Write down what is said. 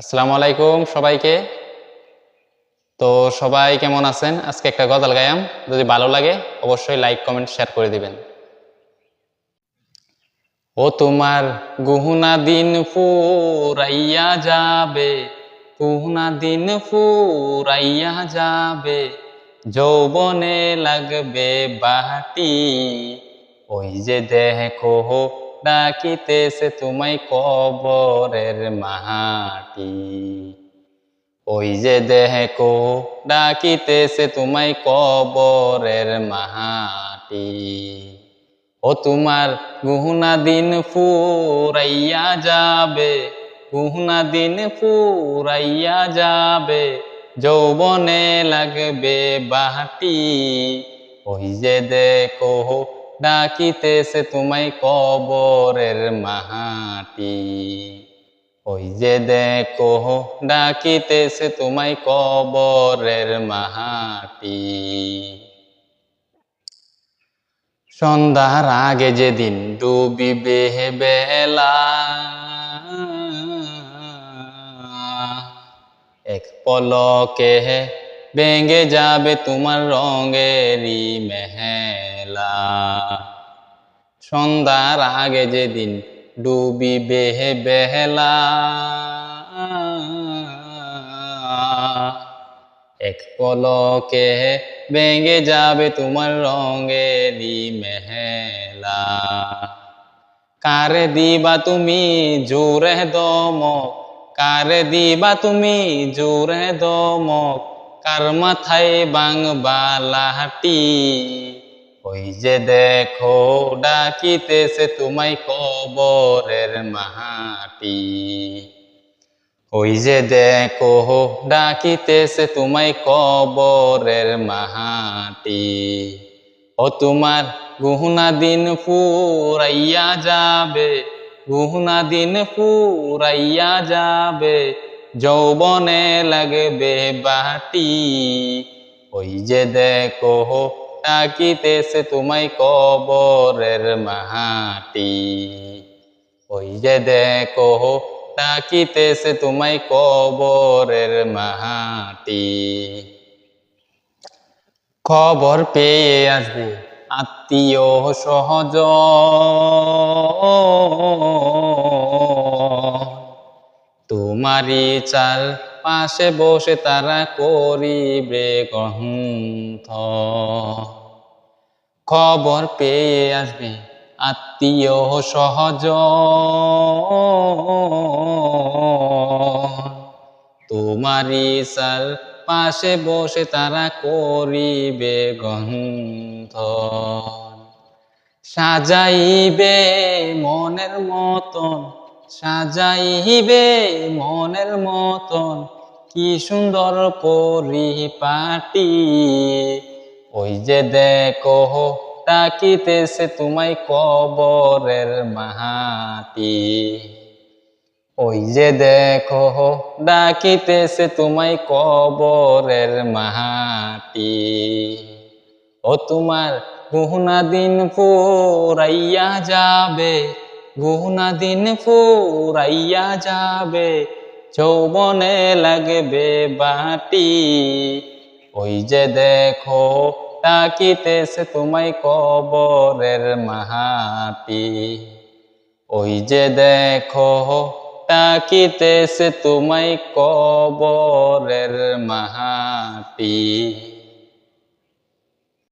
আসসালামু আলাইকুম সবাইকে। তো সবাই কেমন আছেন? আজকে একটা গজাল গায়াম যদি ভালো লাগে, অবশ্যই লাইক কমেন্ট শেয়ার করে দিবেন। ও তোমার গুহুনা দিন ফুরাইয়া যাবে, গুহুনা দিন ফুরাইয়া যাবে, যৌবনে লাগবে বাহাটি ওই যে দেখো ডাকিতেছে তোমায় কবরের মাটি। ওই যে দেখো, ডাকিতেছে তোমায় কবরের মাহাটি ও তোমার গুহুনা দিন ফুরাইয়া যাবে, গুহুনা দিন ফুরাইয়া যাবে, যৌবনে লাগবে বাহাটি ওই যে দেখো ডাকিতেছে তোমায় কবরের মাহাটি। ওই যে দেখো, ডাকিতেছে তোমায় কবরের মাহাটি। সন্ধ্যার আগে যেদিন ডুবিবে বেলা, এক পলকে ভেঙে যাবে তোমার রঙেরই মেহেলা। সন্ধ্যার আগে যেদিন ডুবিবে বেহেলা। এক পলকে ভেঙে যাবে তোমার রঙেরই মেহেলা। কারে দিবা তুমি জোরে দমক, কারে দিবা তুমি জোরে দমক কার মাথায় বাংবা লাহাটি ওই যে দেখো ডাকিতেছে তোমায় কবরের মাহাটি। ওই যে দেখো ডাকিতেছে তোমায় কবরের মাহাটি। ও তোমার গুহনা দিন ফুরাইয়া যাবে, গুহনা দিন ফুরাইয়া যাবে। যৌবনে লাগবে বাটি ওই যে দেখো ডাকিতেছে তোমায় কবরের মাটি। ওই যে দেখো ডাকিতেছে তোমায় কবরের মাটি। খবর পেয়ে আসবে আত্মীয় সহজ। তোমারই চার পাশে বসে তারা করিবে গ্রন্থ। খবর পেয়ে আসবে আত্মীয় সহজ। তোমারই সার পাশে বসে তারা করিবে গ্রন্থ। সাজাইবে মনের মতন সাজাইবে মনের মতন, কি সুন্দর পরিপাটি। ওই যে দেখো, ডাকিতেছে তোমায় কবরের মাটি ওই যে দেখো, ডাকিতেছে তোমায় কবরের মাটি ও তোমার গুহনা দিন ফুরাইয়া যাবে গুহনা দিন ফুরাইয়া যাবে, যৌবনে লাগবে বাটি। ওই যে দেখো, ডাকিতেছে তোমায় কবরের মাটি ওই যে দেখো, ডাকিতেছে তোমায় কবরের মাটি